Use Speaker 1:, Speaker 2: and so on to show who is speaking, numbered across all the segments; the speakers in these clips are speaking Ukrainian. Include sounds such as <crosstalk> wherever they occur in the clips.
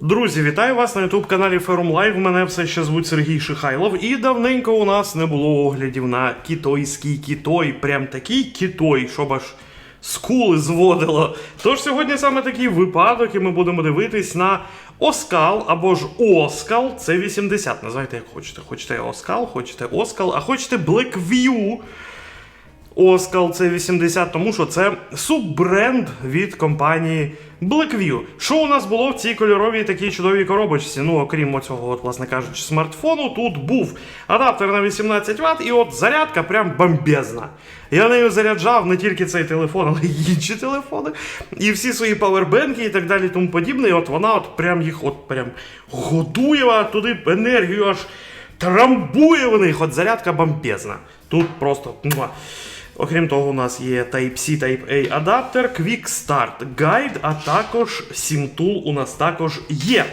Speaker 1: Друзі, вітаю вас на youtube каналі Ферум Лайв. Мене все ще звуть Сергій Шихайлов. І давненько у нас не було оглядів на китайський кітой. Прям такий кітой, щоб аж скули зводило. Тож сьогодні саме такий випадок, і ми будемо дивитись на Оскал або ж Оскал. Це 80. Називайте як хочете. Хочете Оскал, хочете Оскал, а хочете Blackview. Оскал це 80, тому що це суббренд від компанії Blackview. Що у нас було в цій кольоровій такій чудовій коробочці? Ну, окрім оцього, от, власне кажучи, смартфону, тут був адаптер на 18 Вт, і от зарядка прям бомбезна. Я нею заряджав не тільки цей телефон, але й інші телефони. І всі свої павербенки і так далі, тому подібне. І от вона от прям їх от прям годує туди енергію аж трамбує в них. От зарядка бомбезна. Тут просто. муа. Окрім того, у нас є Type-C, Type-A адаптер, Quick Start Guide, а також SIM-Tool у нас також є.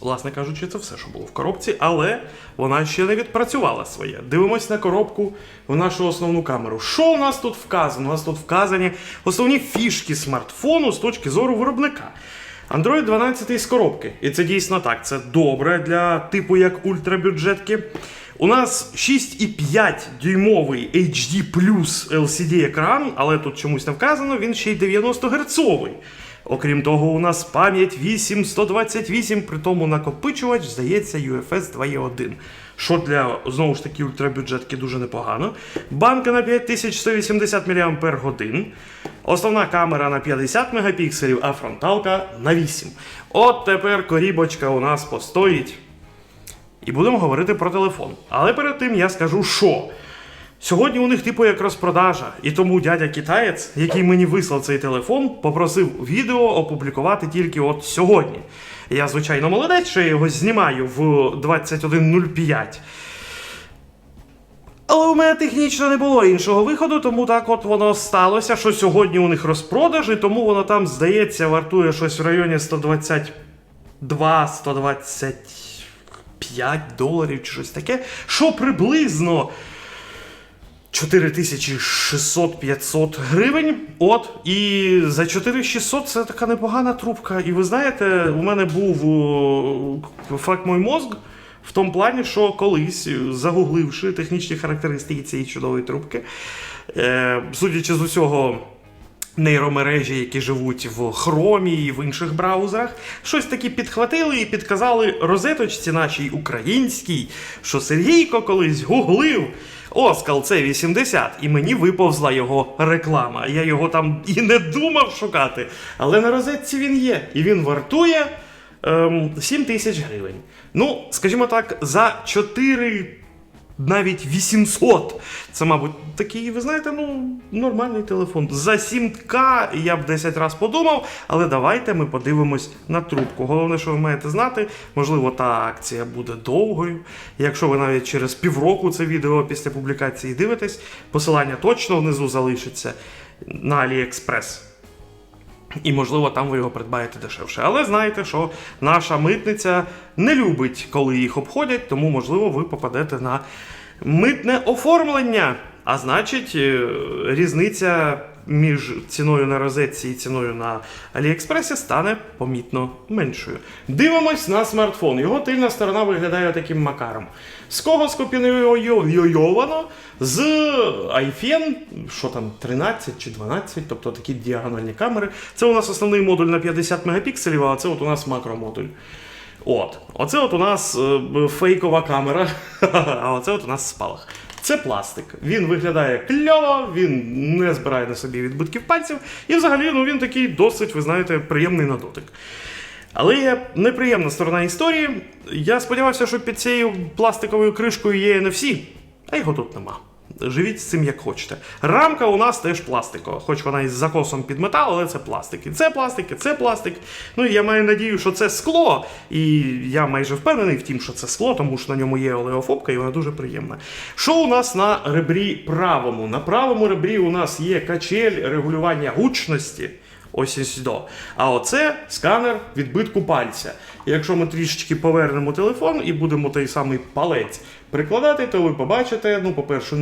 Speaker 1: Власне кажучи, це все, що було в коробці, але вона ще не відпрацювала своє. Дивимось на коробку в нашу основну камеру. Що у нас тут вказано? У нас тут вказані основні фішки смартфону з точки зору виробника. Android 12 з коробки. І це дійсно так. Це добре для типу як ультрабюджетки. У нас 6,5 дюймовий HD LCD екран, але тут чомусь не вказано, він ще й 90 герцовий. Окрім того, у нас пам'ять 8128, при тому накопичувач, здається, UFS 2.1. Що для знову ж таки ультрабюджетки дуже непогано. Банка на 5180 мАч. Основна камера на 50 мегапікселів, а фронталка на 8. От тепер корібочка у нас постоїть. І будемо говорити про телефон. Але перед тим я скажу, що сьогодні у них типу як розпродажа, і тому дядя китаєць, який мені вислав цей телефон, попросив відео опублікувати тільки от сьогодні. Я, звичайно, молодець, що я його знімаю в 21.05. Але у мене технічно не було іншого виходу, тому так от воно сталося, що сьогодні у них розпродаж, і тому воно там, здається, вартує щось в районі 122, 125 доларів чи щось таке, що приблизно 4600-500 гривень. От, і за 4600 це така непогана трубка. І ви знаєте, у мене був факт мой мозг. В тому плані, що колись, загугливши технічні характеристики цієї чудової трубки, е, судячи з усього, нейромережі, які живуть в Хромі і в інших браузерах, щось таки підхватили і підказали розеточці нашій українській, що Сергійко колись гуглив. Оскал це 80, і мені виповзла його реклама. Я його там і не думав шукати. Але на розетці він є, і він вартує ем, 7 тисяч гривень. Ну, скажімо так, за 4 навіть 800. Це, мабуть, такий, ви знаєте, ну, нормальний телефон. За 7К я б 10 разів подумав, але давайте ми подивимось на трубку. Головне, що ви маєте знати, можливо, та акція буде довгою. Якщо ви навіть через півроку це відео після публікації дивитесь, посилання точно внизу залишиться на AliExpress. І, можливо, там ви його придбаєте дешевше. Але знаєте, що наша митниця не любить, коли їх обходять, тому, можливо, ви попадете на митне оформлення. А значить, е, різниця між ціною на розетці і ціною на Аліекспресі стане помітно меншою. Дивимось на смартфон. Його тильна сторона виглядає таким макаром. З кого скопійовано? З iPhone, що там, 13 чи 12, тобто такі діагональні камери. Це у нас основний модуль на 50 мегапікселів, а це от у нас макромодуль. От, оце от у нас е, фейкова камера, <laughs> а оце от у нас спалах. Це пластик. Він виглядає кльово, він не збирає на собі відбитків пальців, і взагалі ну, він такий досить, ви знаєте, приємний на дотик. Але є неприємна сторона історії. Я сподівався, що під цією пластиковою кришкою є NFC, а його тут нема. Живіть з цим як хочете. Рамка у нас теж пластикова, хоч вона із закосом під метал, але це пластик. І це пластик, і це пластик. Ну і я маю надію, що це скло. І я майже впевнений в тім, що це скло, тому що на ньому є олеофобка, і вона дуже приємна. Що у нас на ребрі правому? На правому ребрі у нас є качель регулювання гучності. Ось ось до. А оце сканер відбитку пальця. Якщо ми трішечки повернемо телефон і будемо той самий палець прикладати, то ви побачите, ну, по-перше,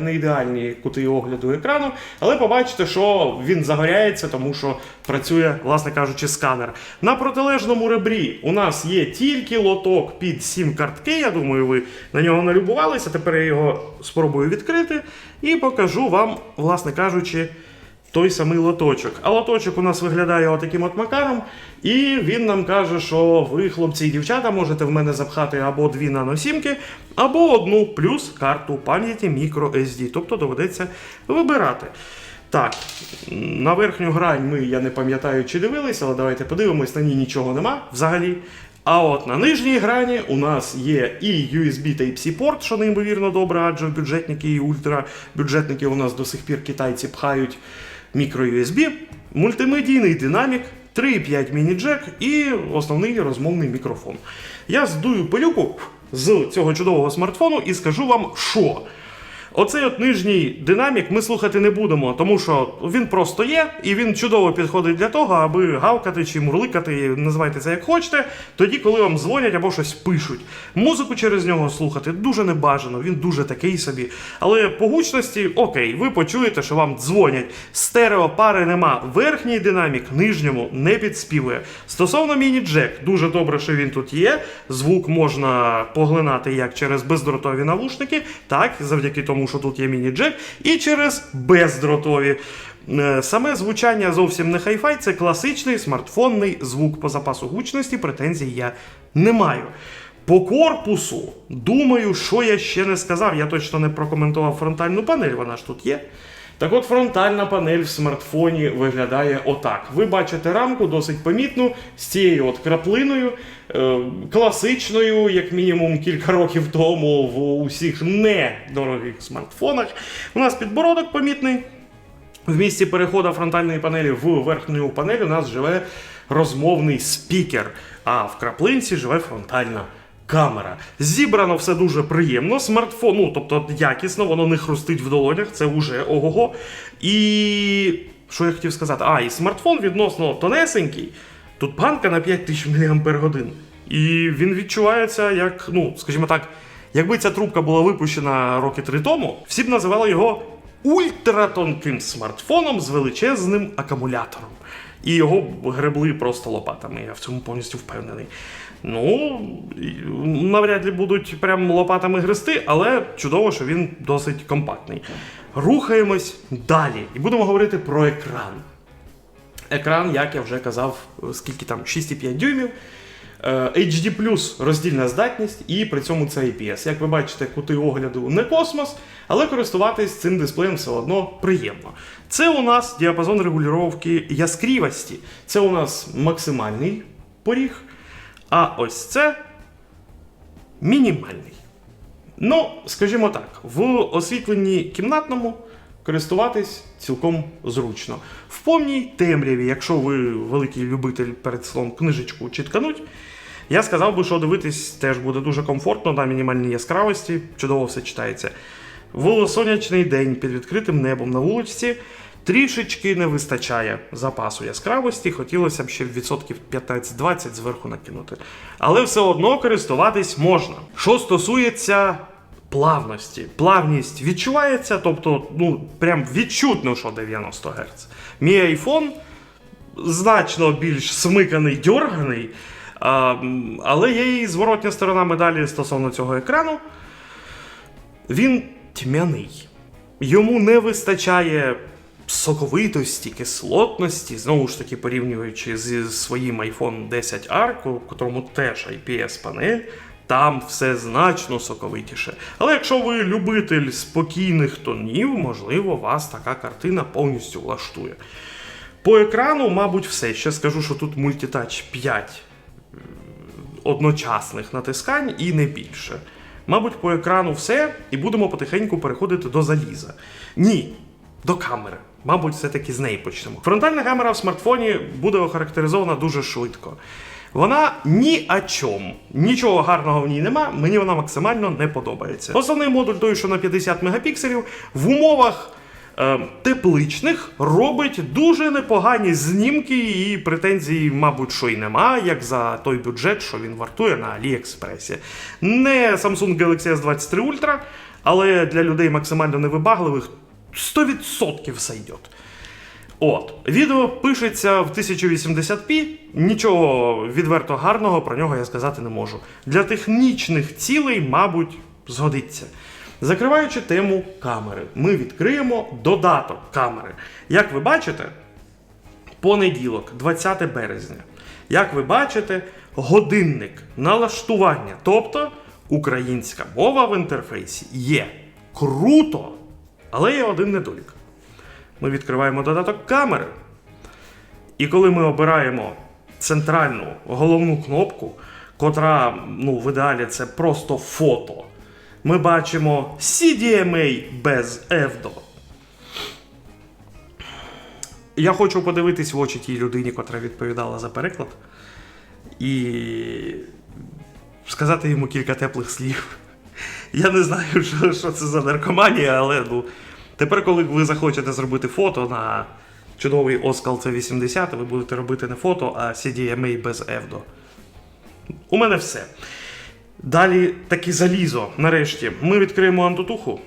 Speaker 1: не ідеальні кути огляду екрану, але побачите, що він загоряється, тому що працює, власне кажучи, сканер. На протилежному ребрі у нас є тільки лоток під сім картки. Я думаю, ви на нього налюбувалися. Тепер я його спробую відкрити і покажу вам, власне кажучи, той самий лоточок. А лоточок у нас виглядає отаким от макаром, і він нам каже, що ви, хлопці і дівчата, можете в мене запхати або дві наносімки, або одну плюс карту пам'яті microSD. Тобто доведеться вибирати. Так, на верхню грань ми, я не пам'ятаю, чи дивилися, але давайте подивимось, на ній нічого нема взагалі. А от на нижній грані у нас є і USB Type-C порт, що неймовірно добре, адже бюджетники і ультрабюджетники у нас до сих пір китайці пхають мікро-USB, мультимедійний динамік, 3,5 міні-джек і основний розмовний мікрофон. Я здую пилюку з цього чудового смартфону і скажу вам, що. Оцей от нижній динамік ми слухати не будемо, тому що він просто є, і він чудово підходить для того, аби гавкати чи мурликати, називайте це як хочете, тоді, коли вам дзвонять або щось пишуть. Музику через нього слухати дуже небажано, він дуже такий собі. Але по гучності, окей, ви почуєте, що вам дзвонять. Стереопари нема. Верхній динамік нижньому не підспівує. Стосовно міні-джек, дуже добре, що він тут є. Звук можна поглинати як через бездротові навушники, так завдяки тому, що тут є міні-джек, і через бездротові. Е, Саме звучання зовсім не хай-фай, це класичний смартфонний звук по запасу гучності, претензій я не маю. По корпусу, думаю, що я ще не сказав. Я точно не прокоментував фронтальну панель, вона ж тут є. Так от фронтальна панель в смартфоні виглядає отак. Ви бачите рамку досить помітну з цією от краплиною, класичною, як мінімум кілька років тому в усіх недорогих смартфонах. У нас підбородок помітний. В місці переходу фронтальної панелі в верхню панель у нас живе розмовний спікер, а в краплинці живе фронтальна камера. Зібрано все дуже приємно. Смартфон, ну тобто якісно, воно не хрустить в долонях, це вже ого-го. І що я хотів сказати? А, і смартфон відносно тонесенький. Тут банка на 5000 мАч. І він відчувається як, ну, скажімо так, якби ця трубка була випущена роки три тому, всі б називали його ультратонким смартфоном з величезним акумулятором. І його гребли просто лопатами, я в цьому повністю впевнений. Ну, навряд ли будуть прям лопатами грести, але чудово, що він досить компактний. Рухаємось далі і будемо говорити про екран. Екран, як я вже казав, скільки там 6,5 дюймів. Е, HD роздільна здатність, і при цьому це IPS. Як ви бачите, кути огляду не космос, але користуватись цим дисплеєм все одно приємно. Це у нас діапазон регулювання яскравості. Це у нас максимальний поріг. А ось це мінімальний. Ну, скажімо так, в освітленні кімнатному користуватись цілком зручно. В повній темряві, якщо ви великий любитель перед сном книжечку чіткануть, я сказав би, що дивитись теж буде дуже комфортно на мінімальній яскравості, чудово все читається. В сонячний день під відкритим небом на вулиці трішечки не вистачає запасу яскравості, хотілося б ще відсотків 15-20 зверху накинути. Але все одно користуватись можна. Що стосується плавності, плавність відчувається, тобто, ну, прям відчутно, що 90 Гц. Мій iPhone значно більш смиканий, дьорганий. Але є і зворотня сторона медалі стосовно цього екрану. Він тьмяний. Йому не вистачає соковитості, кислотності, знову ж таки, порівнюючи зі своїм iPhone 10R, у котрому теж IPS-панель, там все значно соковитіше. Але якщо ви любитель спокійних тонів, можливо, вас така картина повністю влаштує. По екрану, мабуть, все. Ще скажу, що тут мультитач 5 одночасних натискань і не більше. Мабуть, по екрану все, і будемо потихеньку переходити до заліза. Ні, до камери. Мабуть, все-таки з неї почнемо. Фронтальна камера в смартфоні буде охарактеризована дуже швидко. Вона ні о чому, нічого гарного в ній нема, мені вона максимально не подобається. Основний модуль той, що на 50 мегапікселів, в умовах е, тепличних робить дуже непогані знімки, і претензій, мабуть, що й нема, як за той бюджет, що він вартує на Аліекспресі. Не Samsung Galaxy S23 Ultra, але для людей максимально невибагливих 100% сойдет. От, відео пишеться в 1080p, нічого відверто гарного про нього я сказати не можу. Для технічних цілей, мабуть, згодиться. Закриваючи тему камери, ми відкриємо додаток камери. Як ви бачите, понеділок, 20 березня. Як ви бачите, годинник налаштування, тобто українська мова в інтерфейсі є. Круто! Але є один недолік. Ми відкриваємо додаток камери. І коли ми обираємо центральну головну кнопку, котра, ну, в ідеалі це просто фото, ми бачимо CDMA без EVDO. Я хочу подивитись в очі тій людині, котра відповідала за переклад, і сказати йому кілька теплих слів. Я не знаю, що це за наркоманія, але ну, тепер, коли ви захочете зробити фото на чудовий Оскал C80, ви будете робити не фото, а CDMA без EVDO. У мене все. Далі таки залізо. Нарешті ми відкриємо антутуху.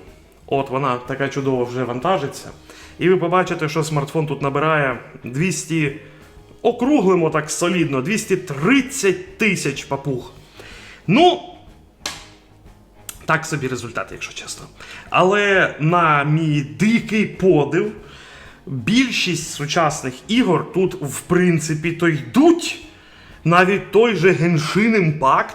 Speaker 1: От вона така чудово вже вантажиться. І ви побачите, що смартфон тут набирає 200, округлимо так солідно, 230 тисяч папуг. Ну, так собі результат, якщо чесно. Але на мій дикий подив, більшість сучасних ігор тут, в принципі, то йдуть. Навіть той же Genshin Impact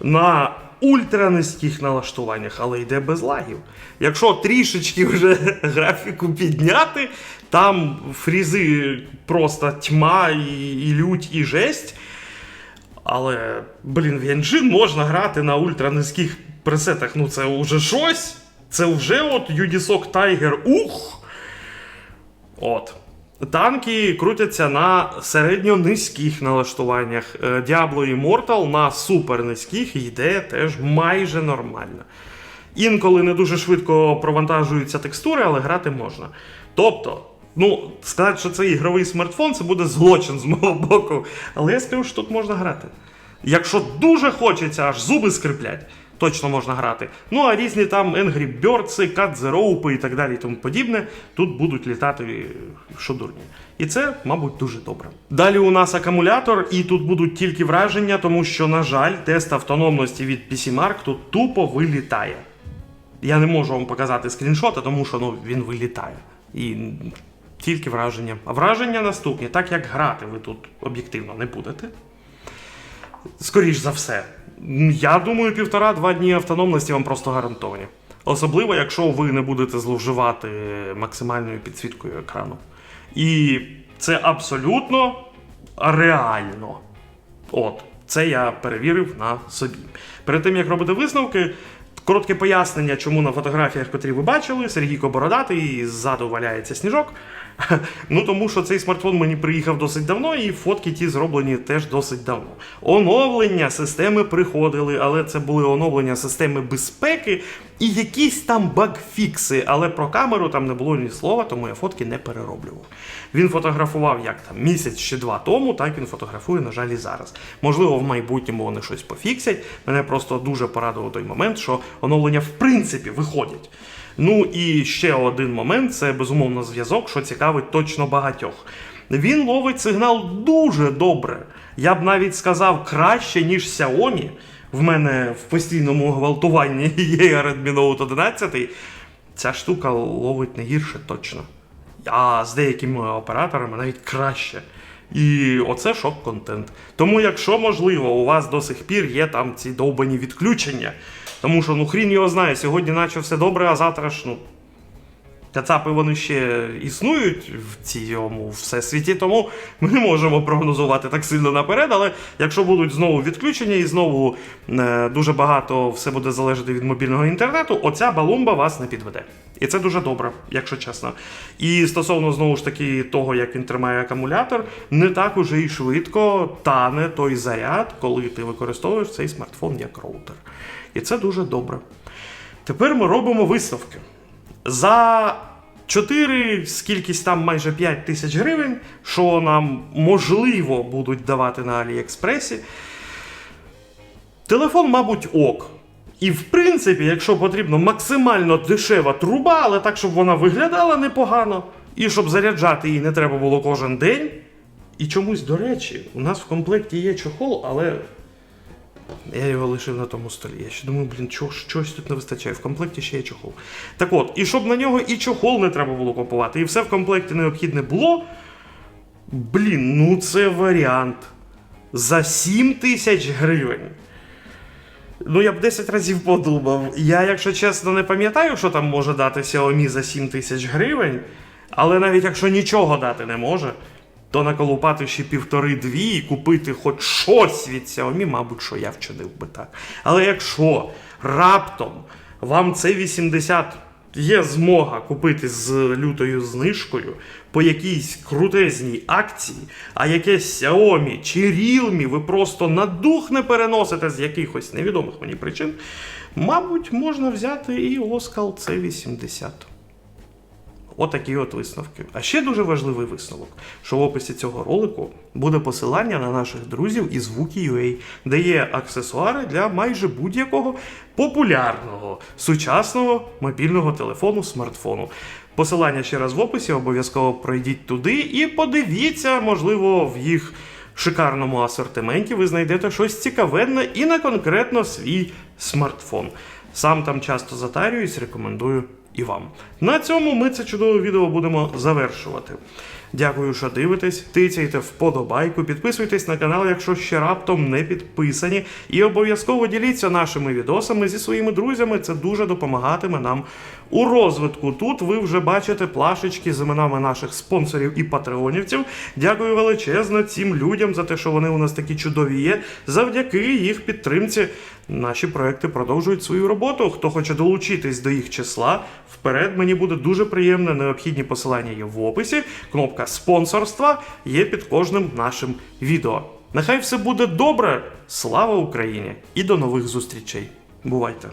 Speaker 1: на ультранизьких налаштуваннях, але йде без лагів. Якщо трішечки вже <laughs> графіку підняти, там фрізи просто тьма і, і лють, і жесть. Але, блін, в Янджин можна грати на ультранизьких пресетах. Ну, це вже щось. Це вже от Unisoc Tiger ух. От. Танки крутяться на середньо-низьких налаштуваннях. Е, Diablo Immortal на супернизьких йде теж майже нормально. Інколи не дуже швидко провантажуються текстури, але грати можна. Тобто, ну, сказати, що це ігровий смартфон, це буде злочин з мого боку. Але я скажу, що тут можна грати. Якщо дуже хочеться, аж зуби скриплять, точно можна грати. Ну а різні там Angry Birds, Cut the Rope і так далі і тому подібне, тут будуть літати що дурні. І це, мабуть, дуже добре. Далі у нас акумулятор, і тут будуть тільки враження, тому що, на жаль, тест автономності від PCMark тут тупо вилітає. Я не можу вам показати скріншоти, тому що ну, він вилітає. І тільки враження. А враження наступні, так як грати ви тут об'єктивно не будете. Скоріш за все. Я думаю, півтора-два дні автономності вам просто гарантовані. Особливо, якщо ви не будете зловживати максимальною підсвіткою екрану. І це абсолютно реально. От, це я перевірив на собі. Перед тим як робити висновки, коротке пояснення, чому на фотографіях, котрі ви бачили, Сергійко Бородатий і ззаду валяється сніжок. <laughs> Ну тому що цей смартфон мені приїхав досить давно, і фотки ті зроблені теж досить давно. Оновлення системи приходили, але це були оновлення системи безпеки і якісь там багфікси. Але про камеру там не було ні слова, тому я фотки не перероблював. Він фотографував як там місяць чи два тому, так він фотографує, на жаль, і зараз. Можливо, в майбутньому вони щось пофіксять. Мене просто дуже порадував той момент, що оновлення в принципі виходять. Ну і ще один момент це безумовно зв'язок, що цікавить точно багатьох. Він ловить сигнал дуже добре. Я б навіть сказав краще, ніж Xiaomi. В мене в постійному гвалтуванні <laughs> є Redmi Note 11. Ця штука ловить не гірше точно. А з деякими операторами навіть краще. І оце шок-контент. Тому, якщо можливо, у вас до сих пір є там ці довбані відключення. Тому що ну хрін його знає, сьогодні наче все добре, а завтра ж ну. Кацапи вони ще існують в цьому всесвіті, тому ми не можемо прогнозувати так сильно наперед. Але якщо будуть знову відключення і знову е, дуже багато все буде залежати від мобільного інтернету, оця балумба вас не підведе. І це дуже добре, якщо чесно. І стосовно знову ж таки того, як він тримає акумулятор, не так уже і швидко тане той заряд, коли ти використовуєш цей смартфон як роутер. І це дуже добре. Тепер ми робимо висновки. За 4, скількись там майже 5 тисяч гривень, що нам можливо будуть давати на Аліекспресі. Телефон, мабуть, ок. І в принципі, якщо потрібно максимально дешева труба, але так, щоб вона виглядала непогано, і щоб заряджати її не треба було кожен день. І чомусь, до речі, у нас в комплекті є чохол, але я його лишив на тому столі. Я ще думаю, блін, чого, чогось тут не вистачає. В комплекті ще є чохол. Так от, і щоб на нього і чохол не треба було купувати, і все в комплекті необхідне було. Блін, ну це варіант. За 7 тисяч гривень. Ну, я б 10 разів подумав. Я, якщо чесно, не пам'ятаю, що там може дати Xiaomi за 7 тисяч гривень. Але навіть якщо нічого дати не може, то наколупати ще півтори-дві і купити хоч щось від Xiaomi, мабуть, що я вчинив би так. Але якщо раптом вам це 80 є змога купити з лютою знижкою по якійсь крутезній акції, а якесь Xiaomi чи Realme ви просто на дух не переносите з якихось невідомих мені причин, мабуть, можна взяти і Оскал C80. Отакі от висновки. А ще дуже важливий висновок, що в описі цього ролику буде посилання на наших друзів із Wookie.ua, де є аксесуари для майже будь-якого популярного сучасного мобільного телефону, смартфону. Посилання ще раз в описі, обов'язково пройдіть туди і подивіться, можливо, в їх шикарному асортименті ви знайдете щось цікавенне і на конкретно свій смартфон. Сам там часто затарююсь, рекомендую і вам. На цьому ми це чудове відео будемо завершувати. Дякую, що дивитесь. Тицяйте вподобайку, підписуйтесь на канал, якщо ще раптом не підписані. І обов'язково діліться нашими відосами зі своїми друзями. Це дуже допомагатиме нам у розвитку. Тут ви вже бачите плашечки з іменами наших спонсорів і патреонівців. Дякую величезно цим людям за те, що вони у нас такі чудові є. Завдяки їх підтримці наші проекти продовжують свою роботу. Хто хоче долучитись до їх числа, вперед мені буде дуже приємно. Необхідні посилання є в описі. Кнопка спонсорства є під кожним нашим відео. Нехай все буде добре. Слава Україні! І до нових зустрічей. Бувайте!